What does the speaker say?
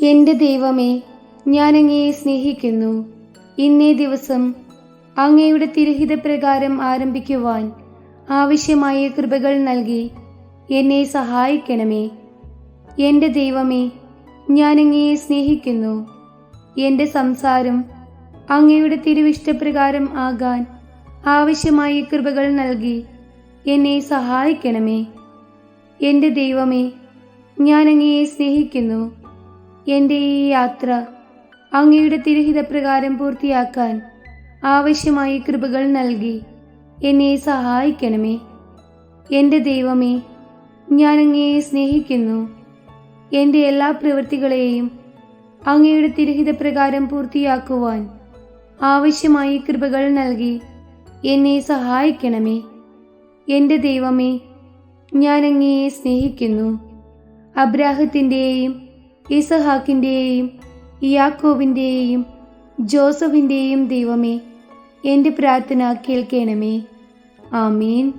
എന്റെ ദൈവമേ ഞാൻ അങ്ങയെ സ്നേഹിക്കുന്നു. ഇന്നേ ദിവസം അങ്ങയുടെ തിരഹിത പ്രകാരം ആരംഭിക്കുവാൻ ആവശ്യമായ കൃപകൾ നൽകി എന്നെ സഹായിക്കണമേ. എന്റെ ദൈവമേ ഞാൻ അങ്ങയെ സ്നേഹിക്കുന്നു. എന്റെ സംസാരം അങ്ങയുടെ തിരുവിഷ്ടപ്രകാരം ആകാൻ ആവശ്യമായ കൃപകൾ നൽകി എന്നെ സഹായിക്കണമേ. എന്റെ ദൈവമേ ഞാൻ അങ്ങയെ സ്നേഹിക്കുന്നു. എന്റെ ഈ യാത്ര അങ്ങയുടെ തിരഹിതപ്രകാരം പൂർത്തിയാക്കാൻ ആവശ്യമായ കൃപകൾ നൽകി. എന്നെ സഹായിക്കണമേ. എന്റെ ദൈവമേ ഞാൻ അങ്ങയെ സ്നേഹിക്കുന്നു. എന്റെ എല്ലാ പ്രവൃത്തികളെയും അങ്ങയുടെ തിരഹിതപ്രകാരം പൂർത്തിയാക്കുവാൻ ആവശ്യമായ കൃപകൾ നൽകി. എന്നെ സഹായിക്കണമേ. എന്റെ ദൈവമേ ഞാൻ അങ്ങയെ സ്നേഹിക്കുന്നു. അബ്രാഹത്തിന്റെയും ഇസഹാക്കിന്റെയും യാക്കോബിന്റെയും ജോസഫിന്റെയും ദൈവമേ എന്റെ പ്രാർത്ഥന കേൾക്കണമേ. ആമീൻ.